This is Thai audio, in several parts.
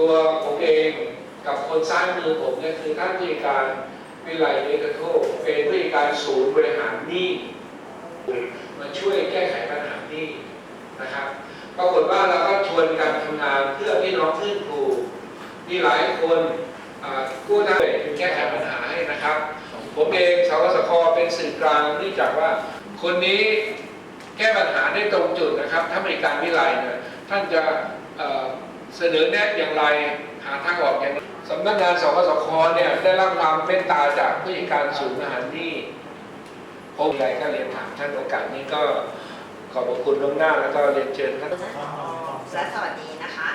ตัวผมเองกับคนซ้ายมือผมเนี่ยคือท่านผู้การวิไลเอกโทเป็นผู้การศูนย์บริหารหนี้มาช่วยแก้ไขปัญหาหนี้นะครับปรากฏว่าเราก็ชวนกันทำงานเพื่อพี่น้องขึ้นครูมีหลายคนกู้ได้แก้ไขปัญหาให้นะครับ ผมเองสวสคเป็นสื่อกลางเนื่องจากว่า คนนี้แก้ปัญหาได้ตรงจุดนะครับ ถ้ามีการวิไลเนี่ยท่านจะ เสนอแนะอย่างไรหาทางออกอย่างไรสำนักงานสวสคเนี่ยได้รับความเมตตาจากผู้จัดการศูนย์อาหารนี่ผมอะไรก็เรียนถามท่านโอกาสนี้ก็ขอบคุณล่วงหน้าแล้วก็เรียนเชิญท่านและสวัสดีนะคะ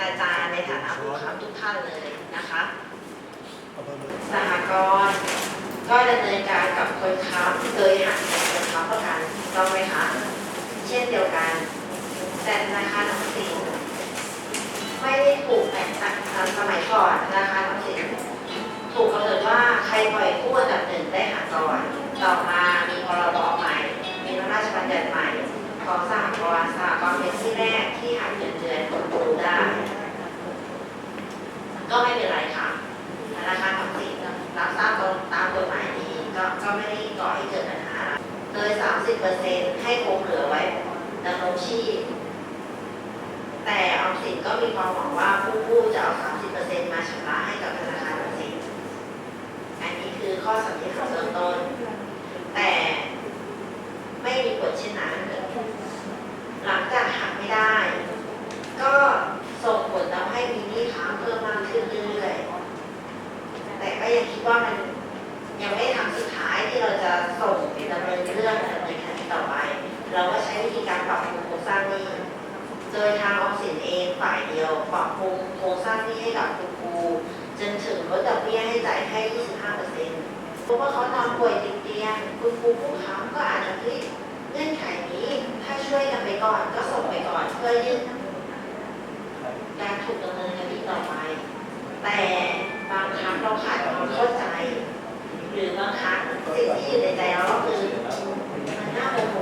อาจารย์ในฐานะผู้ค้ำทุกท่านเลยนะคะสหกรณ์ก็ดำเนินการกับคนค้ำโดยหักเงินคนค้ำประกันต้องไหมคะเช่นเดียวกันแต่ธนาคารออมสิน ไม่ได้ถูกแบ่งจากสมัยก่อนนาคารออมสินถูกกำหนดว่าใครปล่อยกู้อันดับหนึ่งได้หักก่อนต่อมามีพรบใหม่ มีพระราชบัญญัติใหม่ของสหกรณ์สหกรณ์เป็นที่แรกที่หักเงินเดือนคนครูได้ ก็ไม่เป็นไรค่ะธนาคารออมสินรับทราบตามกฎหมายนี้ก็ก็ไม่ได้ก่อให้เกิดปัญหาโดย30%ให้คงเหลือไว้ดำรงชีพแต่ สินก็มีความหวังว่าผู้กู้จะเอา 30%มาชำระให้กับธนาคารออมสินอันนี้คือข้อสันนิษฐานเบื้องต้น แต่ไม่มีผลเช่นนั้น หลังจากหักไม่ได้ ก็ส่งผลทำให้มีหนี้ค้างเพิ่มมากขึ้นเรื่อยๆ แต่ก็ยังคิดว่ามันยังไม่ทางสุดท้ายที่เราจะส่งดำเนินเรื่องดำเนินคดีต่อไป เราก็ใช้วิธีการปรับปรุงโครงสร้างนี้ โดยทางออมสินเองฝ่ายเดียวปรับปรุงโครงสร้างหนี้ให้กับคุณครูจนถึงลดดอกเบี้ยให้จ่ายแค่ 25เปอร์เซ็นต์เพราะว่าเขานอนป่วยติดเตียง คุณครูผู้ค้ำก็อาจจะพลิกเงื่อนไขนี้ถ้าช่วยกันไปก่อนก็ส่งไปก่อนเพื่อยืดการถูกดำเนินคดีต่อไป แต่บางครั้งเราขาดความเข้าใจ หรือบางครั้งสิ่งที่อยู่ในใจเราก็คือมันน่าโมโห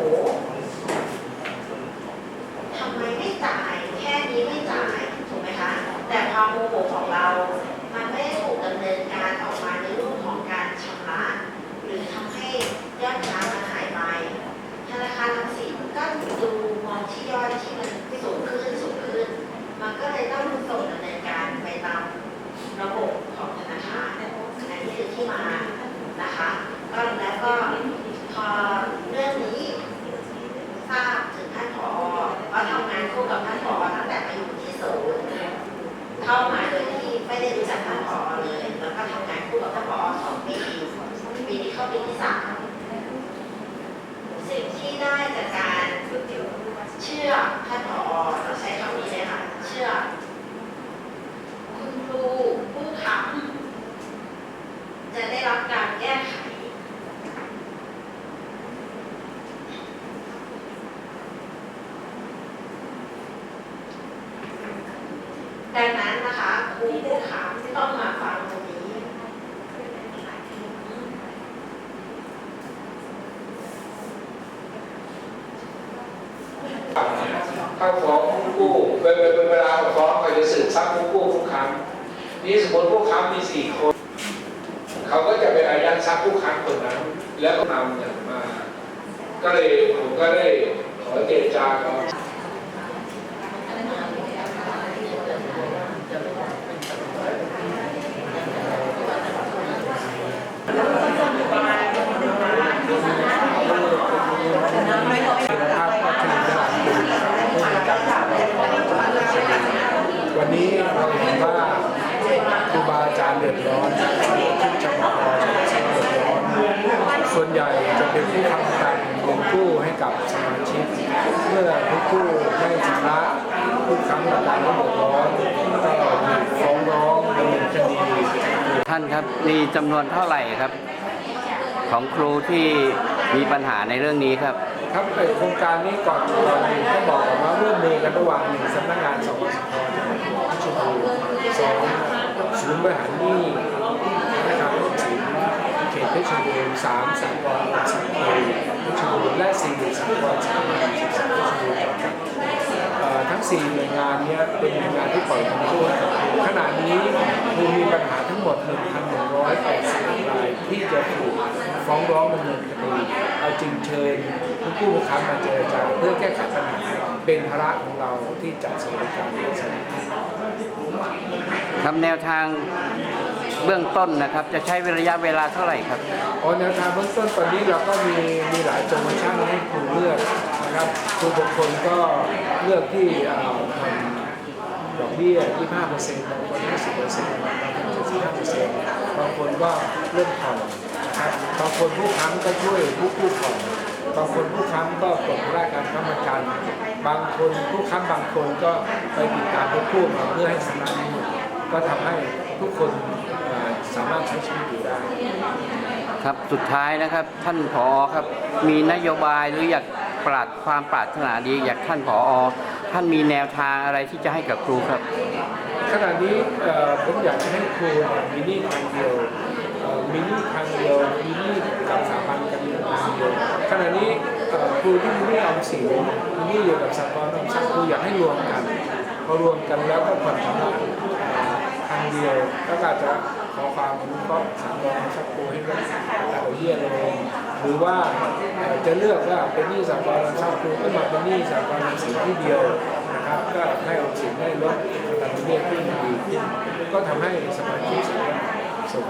ทำไมไม่จ่าย แค่นี้ไม่จ่าย ถูกไหมคะ แต่ความโมโหของเรา มันไม่ได้ถูกดำเนินการออกมาในรูปของการชำระ หรือทำให้ยอดค้างมันหายไป ธนาคารออมสินก็ดูมองที่ยอดที่มันสูงขึ้นสูงขึ้น มันก็เลยต้องส่งดำเนินการไปตามระบบของธนาคารอันนี้คือที่มานะคะก็แล้วก็พอเรื่องนี้ ทราบถึงท่านผอว่าทำงานคู่กับท่านผอตั้งแต่มาอยู่ที่ศูนย์เข้ามาโดยที่ไม่ได้รู้จักท่านผอเลย แล้วก็ทำงานคู่กับท่านผอสองปีปีนี้เข้าปีที่สามสิ่งที่ได้จากการเชื่อท่านผอเราใช้คำนี้เลยค่ะ เชื่อ คุณครูผู้ค้ำจะ ได้รับการแก้ไขดังนั้นนะคะครูผู้ถามที่ต้องมาฟังตรงนี้ถ้าฟ้องผู้กู้เวลาเวลาฟ้องก็จะสืบทรัพย์ผู้กู้ผู้ค้ำนี่สมมติผู้ค้ำมีสี่คน เขาก็จะไปอายัดทรัพย์ผู้ค้ำคนนั้น แล้วก็นำเงินมา ก็เลยผมก็ได้ขอเจรจากับวันนี้เราเห็นว่าครูบาอาจารย์เดือดร้อน ทุกจังหวัดเราเดือดร้อนส่วนใหญ่จะเป็นผู้ค้ำประกันเงินกู้ให้กับสมาชิก เมื่อผู้กู้ไม่ชำระผู้ค้ำประกันก็เดือดร้อนก็ฟ้องร้องดำเนินคดีท่านครับมีจำนวนเท่าไหร่ครับ ของครูที่มีปัญหาในเรื่องนี้ครับ ครับไอ้โครงการนี้ก่อนก่อนอื่นต้องบอกก่อนว่าร่วมมือกันระหว่างหนึ่งสำนักงานสวสคที่ชลบุรีสองศูนย์บริหารหนี้นะครับศูนย์ เพชรบูรณ์สามสากลสังคมเพชรบูรณ์และสี่สากลสังคมศึกษาเพชรบูรณ์จำกัดเอ่อทั้งสี่หน่วยงานนี้เป็นหน่วยงานที่ปล่อยเงินกู้ให้กับครูขณะนี้ครูมีปัญหาทั้งหมด 1,180รายที่จะถูกฟ้องร้องดำเนินคดีเราจึงเชิญผู้กู้ผู้ค้ามาเจรจาเพื่อแก้ไขปัญหาเป็นภาระของเราที่จะสวัสดิการผู้สมัครครับแนวทาง เบื้องต้นนะครับ จะใช้ระยะเวลาเท่าไหร่ครับอ๋อแนวทางเบื้องต้นตอนนี้เราก็มีมีหลายโปรโมชั่นให้ครูเลือกนะครับครูบางคนก็เลือกที่เอ่อทำดอกเบี้ย 25%บางคน50%บางคน75%บางคนก็เลือกผ่อนนะครับบางคนผู้ค้ำก็ช่วยผู้กู้ผ่อนบางคนผู้ค้ำก็ปลดแรกการค้ำประกัน บางคนผู้ค้ำบางคนก็ไปติดตามผู้กู้มาเพื่อให้ชำระหนี้ก็ทำให้ทุกคน สามารถใช้ชีวิตอยู่ได้ ครับสุดท้ายนะครับท่านผอครับมีนโยบายหรืออยากปรารถความปรารถนาดีอยากท่านผอท่านมีแนวทางอะไรที่จะให้กับครูครับ ขณะนี้เอ่อผมอยากจะให้ครูเนี่ยมีหนี้ทางเดียวเอ่อมีหนี้ทางเดียวมีหนี้กับสถาบันการเงินทางเดียวขณะนี้เอ่อครูที่มีหนี้ออมสินมีหนี้อยู่กับสหกรณ์ออมทรัพย์ครูอยากให้รวมกันพอรวมกันแล้วก็ผ่อนชำระทางเดียวแล้ว ก็อาจจะขอความอนุเคราะห์สหกรณ์ออมทรัพย์คให้ลดอัตราเบี้ยลงหรือว่าจะเลือกว่าเป็นหนี้สหกรณ์ออมทรัพย์ครูก็มาเป็นหนี้สหกรณ์ออมสินที่เดียวนะครับ ก็ให้ออมสินได้ลดอัตราดอกเบี้ยขึ้นดีขึ้นก็ทำให้สมาชิกสามารถส่ง